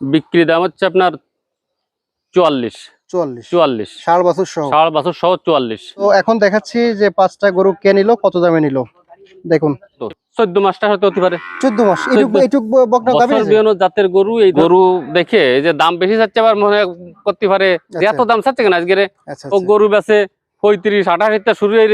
বিক্রি দাম হচ্ছে আপনার চুয়াল্লিশ। চুয়াল্লিশ। চুয়াল্লিশ। ষাট বছর সহ। ষাট বছর সহ চুয়াল্লিশ। তো এখন দেখাচ্ছি যে পাঁচটা গরু কে নিল কত দামে নিল। দেখুন। চোদ্দ মাসটা হয়তো হতে পারে। চোদ্দ মাস। জাতের গরু এই গরু দেখে যে দাম বেশি আবার মনে করতে পারে। এত আচ্ছা। দাম চাচ্ছে কেন আজকে আচ্ছা ও গরু বেছে পঁয়ত্রিশ আঠাশ শুরু হয়ে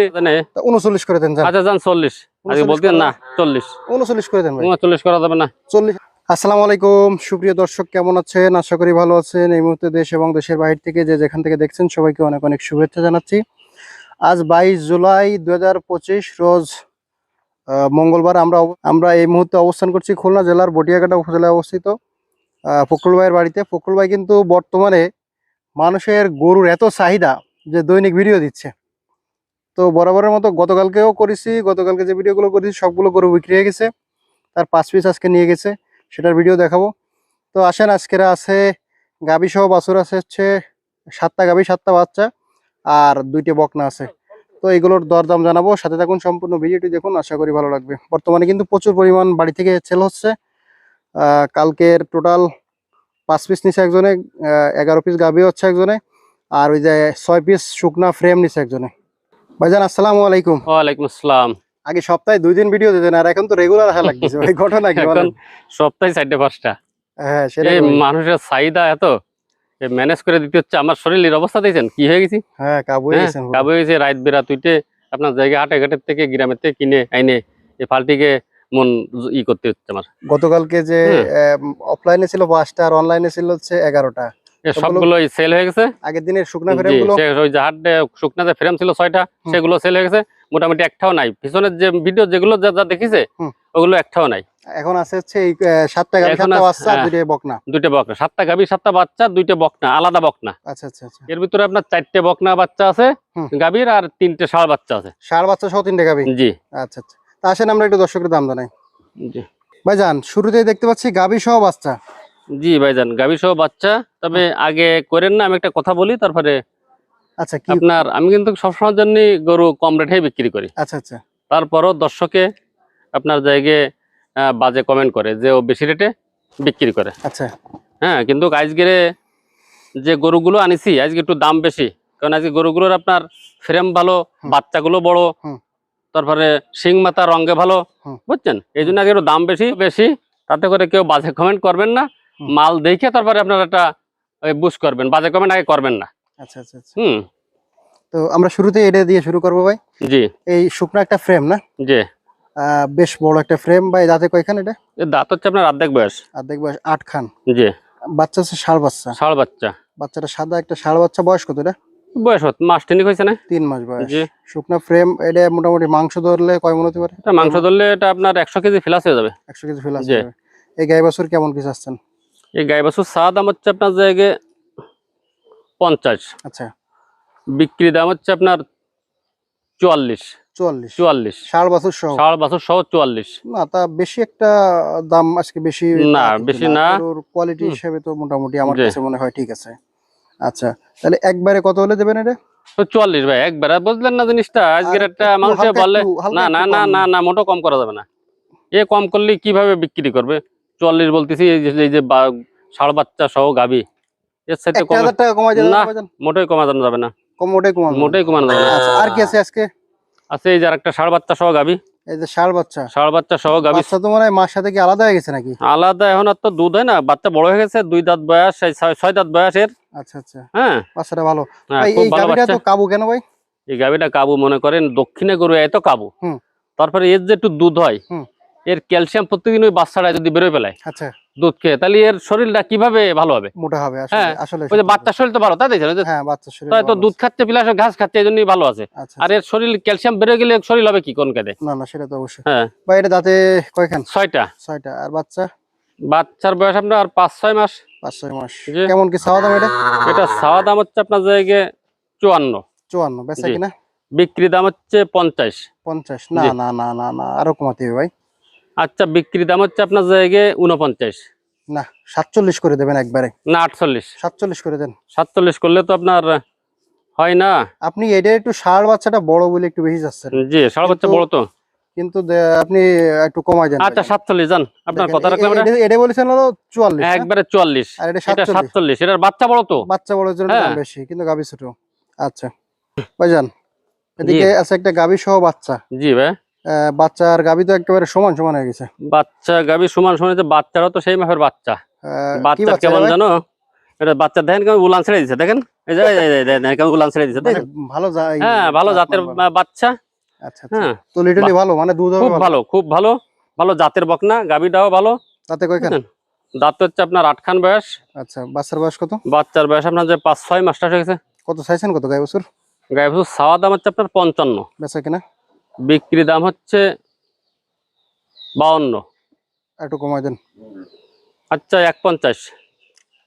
উনচল্লিশ করে দেন যান। আচ্ছা যান চল্লিশ। আজকে বলতেন না চল্লিশ। উনচল্লিশ করে দেন ভাই। চল্লিশ করা যাবে না। চল্লিশ আসসালামু আলাইকুম। সুপ্রিয় দর্শক, কেমন আছেন? আশা করি ভালো আছেন। এই মুহূর্তে দেশ এবং দেশের বাইরে থেকে যে যেখান থেকে দেখছেন, সবাইকে অনেক অনেক শুভেচ্ছা জানাচ্ছি। আজ বাইশ জুলাই দু হাজার পঁচিশ রোজ মঙ্গলবার আমরা আমরা এই মুহূর্তে অবস্থান করছি খুলনা জেলার বটিয়াঘাটা উপজেলায় অবস্থিত। ফকরুল ভাইয়ের বাড়িতে। ফকরুল ভাই কিন্তু বর্তমানে মানুষের গরুর এত চাহিদা যে দৈনিক ভিডিও দিচ্ছে। তো বরাবরের মতো গতকালকেও করেছি, গতকালকে যে ভিডিওগুলো করেছি, সবগুলো গরু বিক্রি হয়ে গেছে। তার পাঁচ পিস আজকে নিয়ে গেছে। সেটার ভিডিও দেখাবো। তো আসেন, আজকেরা আছে গাবি সহ বাছুর আছে হচ্ছে সাতটা গাবি সাতটা বাচ্চা, আর দুইটি বকনা আছে। তো এগুলোর দরদাম জানাব। সাথে থাকুন, সম্পূর্ণ ভিডিওটি দেখুন, আশা করি ভালো লাগবে। বর্তমানে কিন্তু প্রচুর পরিমাণ বাড়ি থেকে সেল হচ্ছে। কালকের টোটাল পাঁচ পিস নিছে একজনে এগারো পিস গাবি হচ্ছে একজনে, আর ওই যে ছয় পিস শুকনা ফ্রেম নিছে একজনে। ভাইজান, আসসালামু আলাইকুম। ওয়ালাইকুম আসসালাম। আগে সপ্তাহে দুই দিন ভিডিও দিতেন আর এখন তো রেগুলার আসা লাগতেছে। ভাই ঘটনা কি বলেন? সপ্তাহে চারটে পাঁচটা। হ্যাঁ মানুষের চাহিদা এত ম্যানেজ করে দিতে হচ্ছে। আমার শরীরের অবস্থা দিয়েছেন কি হয়ে গেছি? হ্যাঁ কাবু হয়ে হ্যাঁ, গেছেন। কাবু হয়েছে রাত বেড়া তুইতে আপনার জায়গা হাটে ঘাটের থেকে গ্রামের থেকে কিনে আইনে এই ফালটিকে মন ই করতে হচ্ছে আমার। গতকালকে যে হ্যাঁ। অফলাইনে ছিল পাঁচটা আর অনলাইনে ছিল হচ্ছে এগারোটা। সেল হয়ে গেছে। আগের দিনের শুকনা জি, ফ্রেমগুলো। সে ওই যে হাটে শুকনা যে ফ্রেম ছিল ছয়টা সেগুলো সেল হয়ে গেছে। মোটামুটি একটাও নাই। পিছনের যে ভিডিও যেগুলো যা যা দেখিছে ওগুলো একটাও নাই। এখন আছে হচ্ছে এই সাতটা গাড়ি সাতটা বাচ্চা হ্যাঁ। দুইটা বকনা। দুইটা বকনা সাতটা গাভী সাতটা বাচ্চা দুইটা বকনা আলাদা বকনা। আচ্ছা আচ্ছা আচ্ছা। এর ভিতরে আপনার চারটে বকনা বাচ্চা আছে গাভীর আর তিনটে ষাঁড় বাচ্চা আছে। ষাড় বাচ্চা সহ তিনটে গাবি জি। আচ্ছা আচ্ছা। তা আসেন আমরা একটু দর্শকের দাম জানাই। জি। ভাইজান শুরুতেই দেখতে পাচ্ছি গাবি সহ বাচ্চা। জি ভাইজান গাভী সহ বাচ্চা। তবে আগে করেন না আমি একটা কথা বলি তারপরে আচ্ছা কি আপনার আমি কিন্তু সবসময়ের জন্য গরু কম রেটে বিক্রি করি। আচ্ছা আচ্ছা। তারপরও দর্শকে আপনার জায়গায় বাজে কমেন্ট করে যে ও বেশি রেটে বিক্রি করে। আচ্ছা। হ্যাঁ কিন্তু আজকে যে গরুগুলো আনিছি আজকে একটু দাম বেশি। কারণ আজকে গরুগুলোর আপনার ফ্রেম ভালো বাচ্চাগুলো বড় তারপরে শিং মাথা রঙে ভালো বুঝছেন? এই জন্য আগে একটু দাম বেশি বেশি তাতে করে কেউ বাজে কমেন্ট করবেন না। মাল দেখে তারপরে আপনারা একটা বুঝ করবেন। বাজে কমেন্ট আগে করবেন না। আচ্ছা আচ্ছা আচ্ছা। হুম। তো আমরা শুরুতে এটা দিয়ে শুরু করব ভাই। জি। এই শুকনো একটা ফ্রেম না? জি। বেশ বড় একটা ফ্রেম ভাই দাঁতে কয়খান এটা? দাঁত হচ্ছে আপনার অর্ধেক বয়স। আর দেখব আট খান জি। বাচ্চা হচ্ছে ষাড় বাচ্চা। ষাড় বাচ্চা। বাচ্চাটা সাদা একটা ষাড় বাচ্চা। বয়স কত এটা? বয়স হত মাস তিনিক হয়েছে না? তিন মাস বয়স। শুকনা ফ্রেম এটা মোটামুটি মাংস ধরলে কয় মন হতে পারে? এটা মাংস ধরলে এটা আপনার একশো কেজি ফ্লাস হয়ে যাবে। একশো কেজি ফেলে জি। আসবে এই গাই বছর কেমন পিস আসছেন? এই গাই বাছুর চা দাম হচ্ছে আপনার জায়গায় পঞ্চাশ। আচ্ছা। বিক্রি দাম হচ্ছে আপনার চুয়াল্লিশ। চুয়াল্লিশ। চুয়াল্লিশ। ষাড় বছর সহ? ষাড় বাছুর সহ চুয়াল্লিশ। না তা বেশি একটা দাম আজকে বেশি না, বেশি না। কোয়ালিটি হিসেবে তো মোটামুটি আমার কাছে মনে হয় ঠিক আছে। আচ্ছা তাহলে একবারে কত হলে দেবেন এটা? তো চুয়াল্লিশ ভাই একবার বুঝলেন না জিনিসটা? আজকের একটা মানুষে বললে না না না না না মোটো কম করা যাবে না। এ কম করলে কীভাবে বিক্রি করবে? চুয়াল্লিশ বলতেছি এই যে- ষাড় বাচ্চা সহ গাবি এর সাথে না। মোটেই কমানো যাবে না। মোটেই কমানো যাবে না। আচ্ছা আর কি আছে আজকে? আছে এই যে আর একটা ষাড় বাচ্চা সহ গাবি এই যে ষাড় বাচ্চা। ষাড় বাচ্চা সহ গাবি বাচ্চা তো মনে মার সাথে কি আলাদা হয়ে গেছে নাকি? আলাদা এখন আর তো দুধ হয় না বাচ্চা বড় হয়ে গেছে দুই দাঁত বয়স ছয় দাঁত বয়সের আচ্ছা আচ্ছা। হ্যাঁ। বাচ্চাটা ভালো। হ্যাঁ, এই তো কাবু কেন ভাই? এই গাভিটা কাবু মনে করেন দক্ষিণে গরু এত কাবু। তারপরে এর যে একটু দুধ হয়। এর ক্যালসিয়াম প্রত্যেকদিন ওই বাচ্চাটা যদি বেরোয় পেলায় আচ্ছা। দুধ খেয়ে তাহলে এর শরীরটা কীভাবে ভালো হবে? মোটা হবে আসলে হ্যাঁ, আসলে ওই যে বাচ্চার শরীর তো ভালো তাই দেখছেন হ্যাঁ বাচ্চা শরীর তাই তো দুধ খাচ্ছে প্লাস ঘাস খাচ্ছে এই জন্যই ভালো আছে। আছে। আচ্ছা। আর এর শরীর ক্যালসিয়াম বেড়ে গেলে শরীর হবে কি কোন কেদে না না সেটা তো অবশ্যই। হ্যাঁ। ভাই এটা দাঁতে কয়খান? ছয়টা। ছয়টা। আর বাচ্চা? বাচ্চার বয়স আপনার আর পাঁচ ছয় মাস। পাঁচ ছয় মাস। কেমন কি চাওয়া দাম এটা? এটা চাওয়া দাম হচ্ছে আপনার জায়গায় চুয়ান্ন। চুয়ান্ন বেচা কিনা? বিক্রি দাম হচ্ছে পঞ্চাশ। পঞ্চাশ। না না না না না আরও কমাতে হবে ভাই। আচ্ছা বিক্রি দাম হচ্ছে আপনার জায়গায় উনপঞ্চাশ না সাতচল্লিশ করে দেবেন একবারে। না আটচল্লিশ। সাতচল্লিশ করে দেন। সাতচল্লিশ করলে তো আপনার হয় না। আপনি এটা একটু ষাড় বাচ্চাটা বড় বলে একটু বেশি যাচ্ছেন জি সাড়ে বাচ্চা বড় তো। কিন্তু আপনি একটু কমাই দেন। আচ্ছা সাতচল্লিশ জান আপনার কথা রাখলাম এটা- বলেছেন হলো চুয়াল্লিশ না? একবারে চুয়াল্লিশ। আর এটা এটা সাতচল্লিশ। সাতচল্লিশ। এটার বাচ্চা বড় তো। বাচ্চা বড় জন্য দাম হ্যাঁ। বেশি কিন্তু গাভী ছোট। আচ্ছা ভাইজান এদিকে আছে একটা গাভী সহ বাচ্চা। জি ভাই। আহ, বাচ্চা আর গাভী তো একেবারে সমান সমান হয়ে গেছে। বাচ্চা গাবি সমান সমান বাচ্চারও তো সেই মাপের বাচ্চা। বাচ্চা কেমন জানো? এটা বাচ্চা দেখেন কেমন উলান ছেড়ে দিচ্ছে দেখেন? এই যে এই যে- এই যে- দেখেন কেমন উলান ছেড়ে দিচ্ছে দেখেন? ভালো হ্যাঁ ভালো জাতের বাচ্চা। আচ্ছা আচ্ছা। হ্যাঁ। তো ভালো মানে দুধ খুব ভালো। খুব ভালো। ভালো জাতের বকনা গাবিটাও ভালো। তাতে কয়খান? বুঝলেন? দাঁত হচ্ছে আপনার আটখান বয়স। আচ্ছা বাচ্চার বয়স কত? বাচ্চার বয়স আপনার যে পাঁচ ছয় মাসটা হয়ে গেছে। কত চাইছেন কত গাই বছর? গায়ে বছর সাওয়া দাম হচ্ছে আপনার পঞ্চান্ন। বেচা কিনা? বিক্রি দাম হচ্ছে বাউন্ন। একটু কমাই দেন। আচ্ছা এক পঞ্চাশ।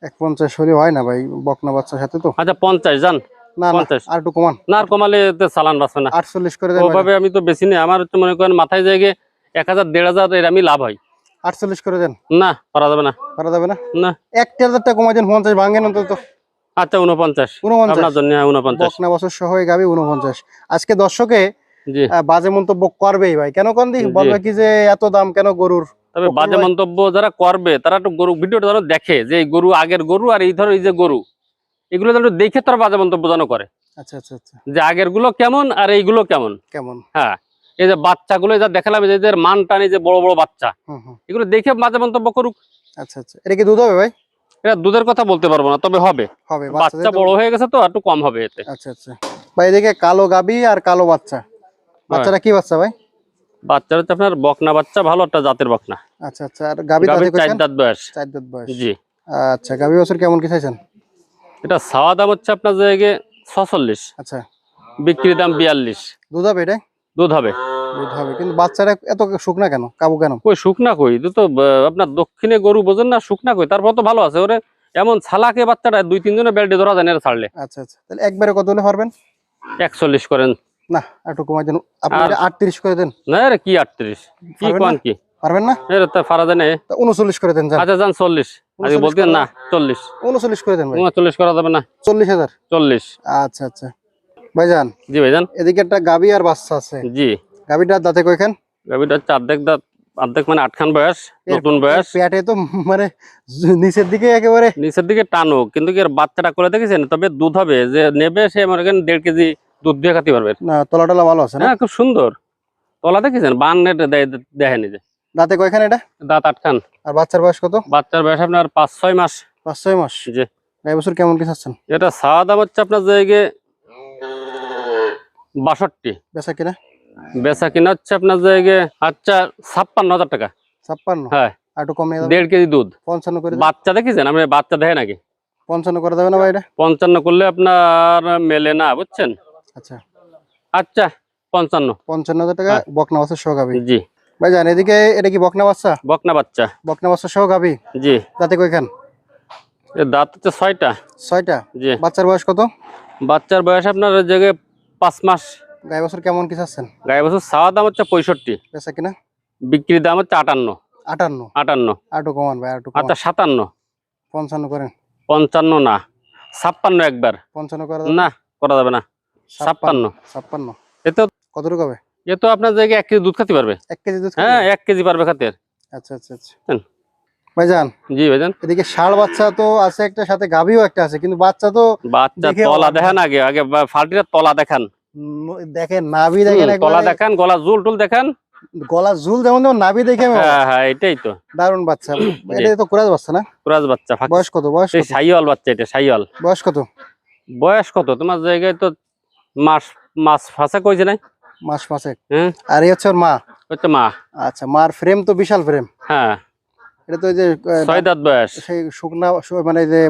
এক পঞ্চাশ হলে হয় না ভাই বকনা বাচ্চার সাথে তো। আচ্ছা পঞ্চাশ যান। না না পঞ্চাশ। আর একটু কমান। না আর কমালে চালান বাঁচবে না। আটচল্লিশ করে ওভাবে আমি তো বেশি নেই। আমার হচ্ছে মনে করেন মাথায় জায়গায় এক হাজার দেড় হাজার এর আমি লাভ হয়। আটচল্লিশ করে দেন। না পারা যাবে না। পারা যাবে না? না। এক হাজার টাকা কমাই দেন পঞ্চাশ ভাঙেন অন্তত। আচ্ছা উনপঞ্চাশ উনপঞ্চাশ আপনার জন্য উনপঞ্চাশ বকনা বছর সহ এই গাবি উনপঞ্চাশ আজকে দর্শকে বাজে মন্তব্য করবেই ভাই। কেন কন বলবে কি যে এত দাম কেন গরুর? তবে বাজে মন্তব্য যারা করবে তারা একটু গরু ভিডিওটা যেন দেখে যে এই গরু আগের গরু আর এই ধরো এই যে গরু। এগুলো যেন দেখে তারা বাজে মন্তব্য যেন করে। আচ্ছা আচ্ছা আচ্ছা। যে আগেরগুলো কেমন আর এইগুলো কেমন? কেমন? হ্যাঁ এই যে বাচ্চাগুলো যা দেখালাম এদের মান টানি যে বড় বড় বাচ্চা। এগুলো দেখে বাজে মন্তব্য করুক। আচ্ছা আচ্ছা। এটা কি দুধ হবে ভাই? এটা দুধের কথা বলতে পারব না তবে হবে। হবে বাচ্চা বড় হয়ে গেছে তো একটু কম হবে এতে। আচ্ছা আচ্ছা। ভাই এদিকে কালো গাবি আর কালো বাচ্চা। বাচ্চাটা কি বাচ্চা ভাই? বাচ্চারা তো আপনার বকনা বাচ্চা ভালো একটা জাতের বকনা। আচ্ছা আচ্ছা আর গাবি গাভীর দাঁতে চার দাঁত বয়স। চার দাঁত বয়স। জি। আচ্ছা গাবি বছর কেমন কি চাইছেন? এটা সাওয়া দাম হচ্ছে আপনার জায়গায় ছচল্লিশ। আচ্ছা। বিক্রি দাম বিয়াল্লিশ। দুধ হবে এটা দুধ হবে। দুধ হবে কিন্তু বাচ্চারা এত শুকনা কেন? কাবু কেন? কই শুকনা কই? তো আপনার দক্ষিণে গরু বোঝেন না শুকনা কই? তারপর তো ভালো আছে ওরে এমন ছালাকে বাচ্চাটা দুই তিনজনে বেল্টে ধরা যায় না এরা ছাড়লে। আচ্ছা আচ্ছা। তাহলে একবারে কত হলে পারবেন? একচল্লিশ করেন। না একটু কমাই দেন। আপনি আর- এটা আটত্রিশ করে দেন। না রে কি আটত্রিশ? কি পারবেন কোন না? কি? পারবেন না? এর তো ফারা যায় না করে দেন আচ্ছা যান চল্লিশ। আগে বলতেন না চল্লিশ। উনচল্লিশ করে দেন ভাই। উনচল্লিশ করা যাবে না। চল্লিশ হাজার। চল্লিশ। আচ্ছা আচ্ছা। ভাইজান জি ভাইজান এদিকে একটা গাবি আর বাচ্চা আছে। জি। গাবিটার দাঁতে কয়খান? গাভিটা হচ্ছে অর্ধেক দাঁত অর্ধেক মানে আটখান বয়স নতুন বয়স। পেটে তো মানে নিচের দিকে একেবারে নিচের দিকে টানো কিন্তু এর বাচ্চাটা করে দেখেছেন? তবে দুধ হবে যে নেবে সে মনে করেন দেড় কেজি দুধ দিয়ে খাতে পারবে না তলা টলা ভালো আছে না? হ্যাঁ খুব সুন্দর। তলা দেখেছেন? বান দেখেনি যে? দাঁতে কয়খান এটা? দাঁত আটখান। আর বাচ্চার বয়স কত? বাচ্চার বয়স আপনার পাঁচ ছয় মাস। পাঁচ ছয় মাস? জি। এই বছর কেমন কি চাচ্ছেন? এটা দাম হচ্ছে আপনার জায়গায় বাষট্টি। বেচা কিনা? বেচা কিনা হচ্ছে আপনার জায়গায় আচ্ছা ছাপ্পান্ন হাজার টাকা। ছাপ্পান্ন? হ্যাঁ। আর একটু কমে দেড় কেজি দুধ। পঞ্চান্ন করে বাচ্চা দেখেছেন? আপনি বাচ্চা দেখে নাকি? পঞ্চান্ন করে দেবে না ভাই এটা? পঞ্চান্ন করলে আপনার মেলে না বুঝছেন? আচ্ছা। আচ্ছা পঞ্চান্ন। পঞ্চান্ন হাজার টাকা হ্যাঁ। বকনা বাচ্চা সহ গাবি। জি। ভাই জান এদিকে এটা কি বকনা বাচ্চা? বকনা বাচ্চা। বকনা বাচ্চা সহ গাবি? জি। দাঁতে কয়খান? এর দাঁত হচ্ছে ছয়টা। ছয়টা? জি। বাচ্চার বয়স কত? বাচ্চার বয়স আপনার জায়গায় পাঁচ মাস। গাই বছর কেমন কি চাচ্ছেন? গায়ে বছর ছাওয়া দাম হচ্ছে পঁয়ষট্টি। বেচা কিনা? বিক্রির দাম হচ্ছে আটান্ন। আটান্ন? আটান্ন। একটু কমান ভাই একটু আচ্ছা সাতান্ন। পঞ্চান্ন করেন। পঞ্চান্ন না ছাপ্পান্ন একবার। পঞ্চান্ন করে না করা যাবে না। ছাপ্পান্ন। ছাপ্পান্ন। এতে কতটুকু হবে? এ তো আপনার জায়গায় এক কেজি দুধ খাতে পারবে। এক কেজি দুধ হ্যাঁ এক কেজি পারবে খাতে আচ্ছা আচ্ছা আচ্ছা। ভাইজান জি ভাইজান। এদিকে ষাঁড় বাচ্চা তো আছে একটা সাথে গাভিও একটা আছে কিন্তু বাচ্চা তো বাচ্চা তলা দেখান আগে আগে বা- তলা দেখান। উম, দেখেন নাভি দেখেন তলা একবারে। গলা জুল টুল দেখান। গলা ঝুল যেমন যেমন নাভি দেখে হ্যাঁ হ্যাঁ এটাই তো। দারুণ বাচ্চা। এটা তো কুরাজ বাচ্চা না? কুরাজ বাচ্চা বয়স কত বয়স? সাইওয়াল বাচ্চা এটা সাইওয়াল। বয়স কত? বয়স কত? তোমার জায়গায় তো মাস মাস ফাঁসা কইছে নাই? মাস মাসে হ্যাঁ? আর এই হচ্ছে ওর মা। হচ্ছে মা। আচ্ছা মার ফ্রেম তো বিশাল ফ্রেম। হ্যাঁ। এটা তো যে ছয় দাঁত বয়স। সেই শুকনা মানে যে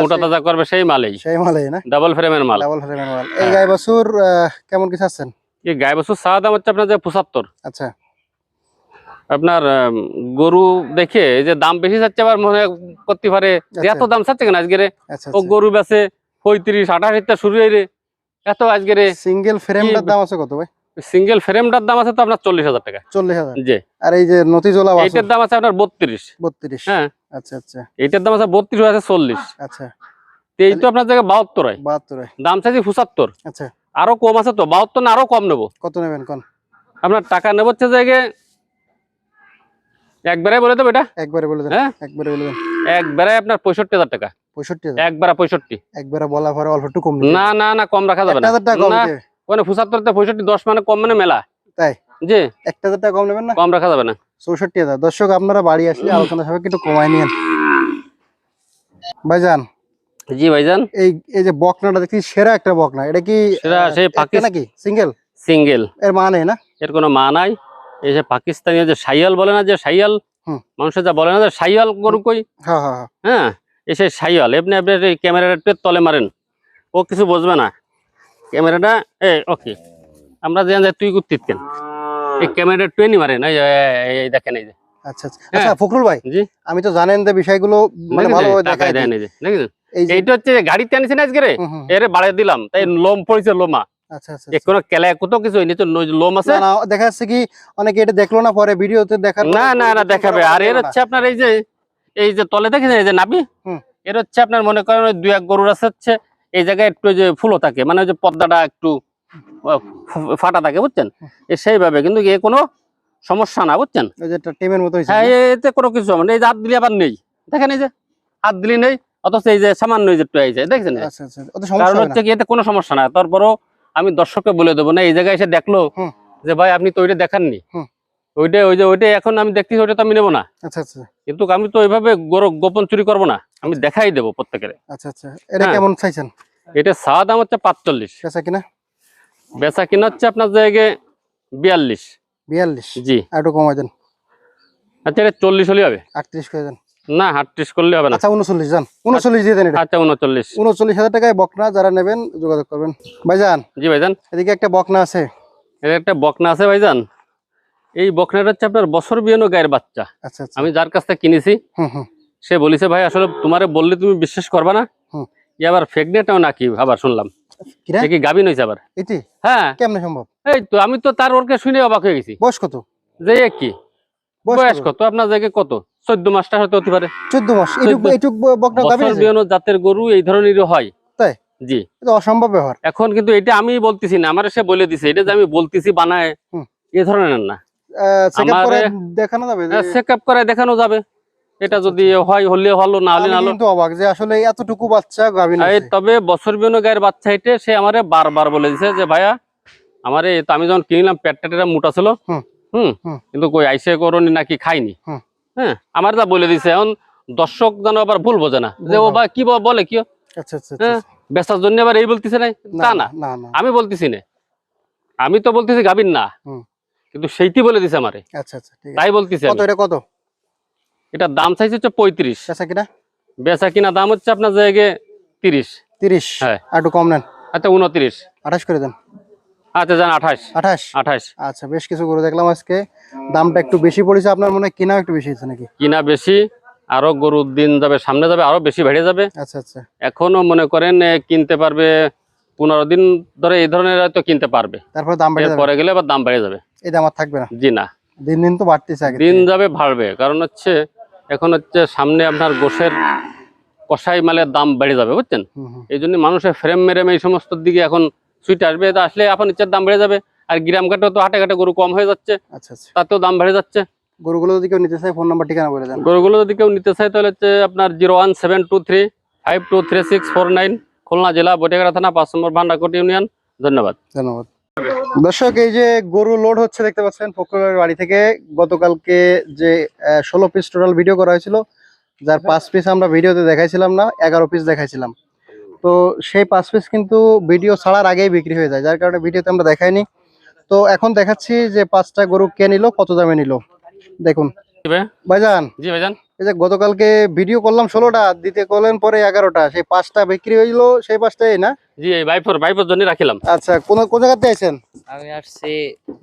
মোটা তাজা করবে সেই মালেই। সেই মালাই না? ডাবল ফ্রেমের মাল। ডাবল ফ্রেমের মাল। এই হ্যাঁ। গাই বাছুর কেমন এই গায়ে বছর চাওয়া দাম হচ্ছে আপনার যে পঁচাত্তর। আচ্ছা। আপনার গরু দেখে যে দাম বেশি যাচ্ছে আবার মনে করতে পারে। এত আচ্ছা। দাম চাচ্ছে কেন আজকে আচ্ছা ও গরু বেচে পঁয়ত্রিশ আঠাশ শুরু হয়ে রে। এত আজকে সিঙ্গেল ফ্রেমটার দাম আছে কত ভাই? সিঙ্গেল ফ্রেমটার দাম আছে তো আপনার চল্লিশ হাজার টাকা। চল্লিশ হাজার। জি। আর এই যে নতিজোলা বাছুর এইটার দাম আছে আপনার বত্রিশ। বত্রিশ। হ্যাঁ। আচ্ছা আচ্ছা। এটার দাম আছে বত্রিশ আছে চল্লিশ। আচ্ছা। এই তো আপনার জায়গায় বাহাত্তর হয়। বাহাত্তর দাম চাইছি পঁচাত্তর। আচ্ছা। আরও কম আছে তো বাহাত্তর না আরও কম নেব। কত নেবেন কোন? আপনার টাকা নেব হচ্ছে জায়গায় একবারে বলে দেবো এটা? একবারে বলে দেন। হ্যাঁ? একবারে বলে দেন। একবারে আপনার পঁয়ষট্টি হাজার টাকা। পঁয়ষট্টি হাজার? পঁয়ষট্টি। একবারে বলা পরে অল্প একটু কম না না না কম রাখা যাবে না। হাজার টাকা কম না দিতে। মানে পঁয়ষট্টি দশ মানে কম মানে মেলা। তাই? জি। একটা হাজার টাকা কম নেবেন না? কম রাখা যাবে না। চৌষট্টি হাজার। দর্শক আপনারা বাড়ি আসলে আলোচনা সবাই একটু কমায় নিয়েন ভাইজান। জি ভাইজান। এই এই যে বকনাটা দেখছি সেরা একটা বকনা। এটা কি সেরা আহ, পাকিস্তান নাকি? সিঙ্গেল? সিঙ্গেল। এর মা নেই না? এর কোনো মা নাই। এই যে পাকিস্তানি যে সাইয়াল বলে না যে সাইয়াল হুম। মানুষের যা বলে না যে সাইয়াল গরু কই? হ্যাঁ হ্যাঁ। হ্যাঁ? হ্যাঁ এই সেই সাইয়াল এমনি আপনি এই ক্যামেরাটা তলে মারেন। ও কিছু বুঝবে না। ক্যামেরাটা এ ওকে আমরা যে যে তুই করতিস কেন? এই ক্যামেরাটা একটু নি মারেন। এই এই- দেখেন এই যে। আচ্ছা আচ্ছা। হ্যাঁ। আচ্ছা ভাই জি। আমি তো জানেন যে বিষয়গুলো মানে দেখেন ভালো দেখায় দেন এই যে এই যে এইটা হচ্ছে গাড়িতে না আজকে রে? এর বাড়াই দিলাম। তাই লোম পড়েছে লোমা। দেখা যাচ্ছে কি অনেকে এটা দেখল না পরে ভিডিওতে না না না দেখাবে। আর এর হচ্ছে আপনার এই যে এই যে তলে দেখেছেন এই যে নাবি এর হচ্ছে আপনার মনে করেন ওই দুই এক গরুর আছে হচ্ছে এই জায়গায় একটু যে ফুলো থাকে মানে ওই যে পর্দাটা একটু ফাটা থাকে বুঝছেন? সেইভাবে কিন্তু এ কোনো সমস্যা না বুঝছেন? হ্যাঁ এতে কোনো কিছু হবে না এই যে হাত দিলে আবার নেই দেখেন এই যে হাত দিলে নেই অথচ এই যে সামান্য এই যে একটু এই যে দেখছেন? আচ্ছা আচ্ছা কারণ হচ্ছে কি এতে কোনো সমস্যা না তারপরও আমি দর্শককে বলে দেবো না এই জায়গায় এসে দেখল যে ভাই আপনি তো ওইটা দেখাননি। ওইটা ওই যে ওইটা এখন আমি দেখতেছি ওইটা তো আমি নেব না। আচ্ছা আচ্ছা। কিন্তু আমি তো ওইভাবে গোপন চুরি করব না। আমি দেখাই দেবো প্রত্যেকের। আচ্ছা আচ্ছা। এটা হ্যাঁ। কেমন চাইছেন? এটা সাদা দাম হচ্ছে পাঁচচল্লিশ। পেঁচা কিনা? বেচা কিনা হচ্ছে আপনার জায়গায় বিয়াল্লিশ। বিয়াল্লিশ? জি। একটু কমাই দেন। আচ্ছা এটা চল্লিশ হলে হবে। আটত্রিশ করে দেন। না আটত্রিশ করলে হবে না। আচ্ছা উনচল্লিশ যান উনচল্লিশ দিয়ে দেন এটা। আচ্ছা উনচল্লিশ। উনচল্লিশ হাজার টাকায় বকনা যারা নেবেন যোগাযোগ করবেন। ভাইজান জি ভাইজান। এদিকে একটা বকনা আছে। এর একটা বকনা আছে ভাইজান। এই বকনাটা হচ্ছে আপনার বছর বিয়ানো গায়ের বাচ্চা। আচ্ছা আচ্ছা। আমি যার কাছ থেকে কিনেছি সে বলেছে ভাই আসলে তোমারে বললে তুমি বিশ্বাস করবা না। আবার ফেকনেটাও নাকি? আবার শুনলাম। কিরা? সে কি গাবিন হয়েছে আবার? হ্যাঁ। কেমনে সম্ভব? এই তো আমি তো তার ওরকে শুনে অবাক হয়ে গেছি। বয়স কত? যে কি? বয়স কত? আপনার জায়গায় কত? চোদ্দ মাসটা হয়তো হতে পারে। চোদ্দ মাস। বিয়ানো জাতের গরু এই ধরনেরই হয়। তাই? জি। অসম্ভব ব্যবহার এখন কিন্তু এটা আমি বলতেছি না আমার সে বলে দিছে। এটা যে আমি বলতেছি বানায়। এ ধরনের না। চেক করে দেখানো যাবে যে- করে দেখানো যাবে। এটা যদি হয় হলে হলো না হলে আমি না কিন্তু অবাক যে আসলে এতটুকু বাচ্চা গাবি এই তবে বছর বিয়ানো বাচ্চা হেঁটে সে আমারে বারবার বলে দিছে যে ভাইয়া আমারে তো আমি যখন কিনলাম পেটটা টেটা মোটা ছিল। হুম। কিন্তু কই আইসে করনি নাকি খাইনি? হ্যাঁ আমার যা বলে দিছে এখন দর্শক যেন আবার ভুল বোঝে না। যে ও না। ভাই কি বলে কি আচ্ছা আচ্ছা হ্যাঁ বেচার জন্য আবার এই বলতেছে নাই তা না না। না আমি বলতেছি না। আমি তো বলতেছি গাবিন না। কিন্তু সেইটি বলে দিছে আমারে। আচ্ছা আচ্ছা ঠিক আছে। তাই বলতেছি কত এটা কত? এটা দাম চাইছে হচ্ছে পঁয়ত্রিশ। বেচা কিনা? বেচা কিনা দাম হচ্ছে আপনার জায়গায় তিরিশ। তিরিশ? হ্যাঁ। আর একটু কম নেন। আচ্ছা উনত্রিশ। আঠাশ করে দেন। আচ্ছা যান আঠাশ। আঠাশ? আঠাশ। আচ্ছা বেশ কিছু গরু দেখলাম আজকে। দামটা একটু বেশি পড়েছে আপনার মনে হয় কিনা একটু বেশি হয়েছে নাকি? কিনা বেশি আরও গরুর দিন যাবে সামনে যাবে আরও বেশি বেড়ে যাবে। আচ্ছা আচ্ছা। এখনও মনে করেন কিনতে পারবে পনেরো দিন ধরে এই ধরনের হয়তো কিনতে পারবে। তারপরে দাম পরে গেলে আবার দাম বেড়ে যাবে। এই দাম আর থাকবে না। জি না। দিন দিন তো বাড়তেছে আগে দিন যাবে বাড়বে। কারণ হচ্ছে এখন হচ্ছে সামনে আপনার গোশের কষাই মালের দাম বেড়ে যাবে বুঝছেন। এই জন্য মানুষের ফ্রেম মেরেম এই সমস্ত দিকে এখন সুইট আসবে। তো আসলে এখন ইচ্ছের দাম বেড়ে যাবে। আর গ্রাম ঘাটেও তো হাটে ঘাটে গরু কম হয়ে যাচ্ছে। আচ্ছা আচ্ছা। তাতেও দাম বেড়ে যাচ্ছে। গরুগুলো যদি কেউ নিতে চায় ফোন নাম্বার ঠিকানা বলে দেন। গরুগুলো যদি কেউ নিতে চায় তাহলে হচ্ছে আপনার zero one seven two three five two three six four nine Khulna জেলা বটিয়াগড়া থানা পাঁচ নম্বর ভান্ডারকোট ইউনিয়ন। ধন্যবাদ। ধন্যবাদ। দর্শক এই যে গরু লোড হচ্ছে দেখতে পাচ্ছেন ফকরের বাড়ি থেকে। গতকালকে যে ষোলো পিস টোটাল ভিডিও করা হয়েছিল যার পাঁচ পিস আমরা ভিডিওতে দেখাইছিলাম না এগারো পিস দেখাইছিলাম। তো সেই পাঁচ পিস কিন্তু ভিডিও ছাড়ার আগেই বিক্রি হয়ে যায় যার কারণে ভিডিওতে আমরা দেখাইনি। তো এখন দেখাচ্ছি যে পাঁচটা গরু কে নিল কত দামে নিল। দেখুন। ভাইজান। জি ভাইজান। এই যে গতকালকে ভিডিও করলাম ষোলোটা দিতে করলেন পরে এগারোটা সেই পাঁচটা বিক্রি হইল সেই পাঁচটাই না? জি এই বাইফোর বাইফোর জন্য রাখিলাম। আচ্ছা কোন কোন জায়গাতে আছেন? আমি আসছি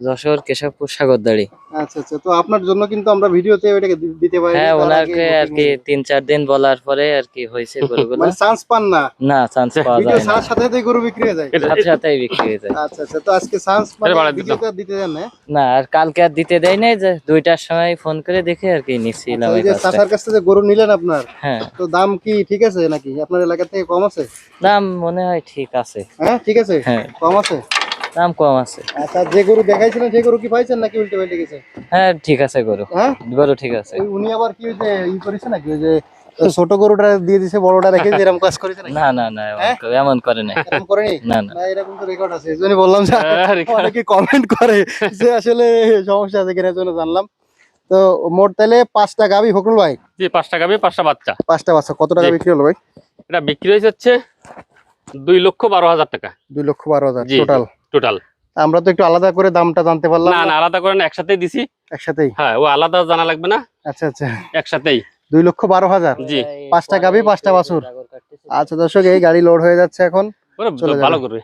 যশোর কেশবপুর সাগরদাড়ি। আচ্ছা আচ্ছা তো আপনার জন্য কিন্তু আমরা ভিডিওতে ওইটাকে দিতে পারি। হ্যাঁ ওনাকে আর কি তিন চার দিন বলার পরে আর কি হয়েছে গরুগুলো। মানে চান্স পান না? না চান্স পাওয়া যায় না। সাথে সাথে গরু বিক্রি হয়ে যায়। সাথে সাথেই বিক্রি হয়ে যায়। আচ্ছা আচ্ছা তো আজকে চান্স মানে দিতে দেন না। না আর কালকে আর দিতে দেয় নাই যে দুইটার সময় ফোন করে দেখে আর কি নিচ্ছিলাম আচ্ছা, ওই যে কাজটা। চাচার কাছ থেকে যে গরু নিলেন আপনার? হ্যাঁ। তো দাম কি ঠিক আছে নাকি? আপনার এলাকা থেকে কম আছে? দাম মনে হয় ঠিক আছে। হ্যাঁ ঠিক আছে? হ্যাঁ। কম আছে? দাম কম আছে। আচ্ছা যে গরু দেখাইছিলেন সেই গরু কি পাইছেন নাকি উল্টে পাল্টে গেছে? হ্যাঁ ঠিক আছে গরু। হ্যাঁ? গরু ঠিক আছে। উনি আবার কি যে ই করেছে নাকি? যে ছোট গরুটা দিয়ে দিছে বড়টা রেখে এরকম কাজ করেছে না না না এমন হ্যাঁ? করে- এরকম না না। না এরকম তো রেকর্ড আছে এই জন্যই বললাম যে হ্যাঁ, অনেকে কমেন্ট করে যে আসলে সমস্যা আছে কিনা জন্য জানলাম। তো মোট তাহলে পাঁচটা গাবি ফকরুল ভাই? জি পাঁচটা গাবি পাঁচটা বাচ্চা। পাঁচটা বাচ্চা কত টাকা বিক্রি হলো ভাই? এটা বিক্রি হয়েছে হচ্ছে দুই লক্ষ বারো হাজার টাকা। দুই লক্ষ বারো হাজার টোটাল টোটাল আমরা তো একটু আলাদা করে দামটা জানতে পারলাম না না। আলাদা করে না একসাথেই দিছি। একসাথেই? হ্যাঁ ও আলাদা জানা লাগবে না। আচ্ছা আচ্ছা। একসাথেই। দুই লক্ষ বারো হাজার? জি। পাঁচটা গাভী, পাঁচটা বাছুর। আচ্ছা দর্শক এই গাড়ি লোড হয়ে যাচ্ছে এখন। ভালো করবে